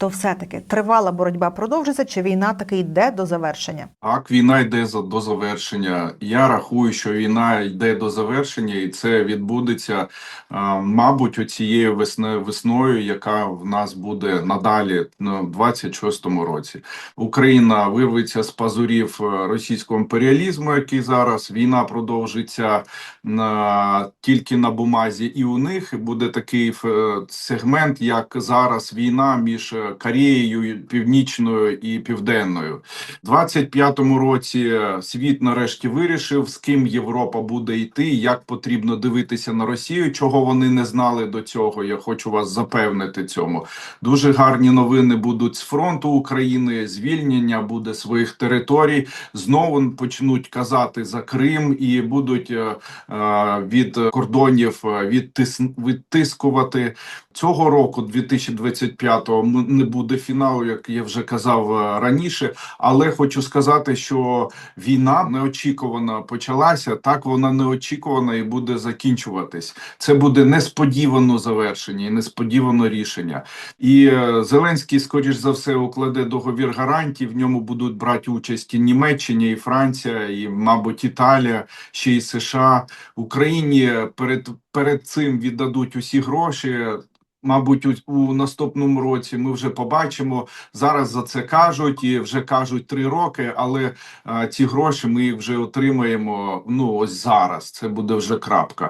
то все-таки тривала боротьба продовжиться, чи війна таки йде до завершення? Так, війна йде до завершення. Я рахую, що війна йде до завершення, і це відбудеться, мабуть, оцією весною, яка в нас буде надалі ну, в 26-му році. Україна вирветься з пазурів е, російського імперіалізму, який зараз війна продовжиться на тільки на бумазі, і у них буде такий е, сегмент, як зараз війна між е, Кореєю Північною і Південною. 25-му році світ нарешті вирішив, з ким Європа буде йти, як потрібно дивитися на Росію, чого вони не знали до цього. Я хочу вас запевнити цьому. Дуже гарні новини будуть з фронту України. Звільнення буде своїх територій. Знову почнуть казати за Крим і будуть е, е, від кордонів е, відтис... відтискувати. Цього року, 2025-го, м- не буде фіналу, як я вже казав е, раніше. Але хочу сказати, що війна неочікувано почалася. Так вона неочікувана і буде закінчуватись. Це буде несподівано завершення і несподівано рішення. І е, Зеленський, скоріш за все, укладе договір гарантій. В ньому будуть брати участь і Німеччина, і Франція, і, мабуть, Італія, ще й США. Україні перед, перед цим віддадуть усі гроші. Мабуть, у, у наступному році ми вже побачимо. Зараз за це кажуть і вже кажуть три роки, але а, ці гроші ми вже отримаємо. Ну ось зараз. Це буде вже крапка.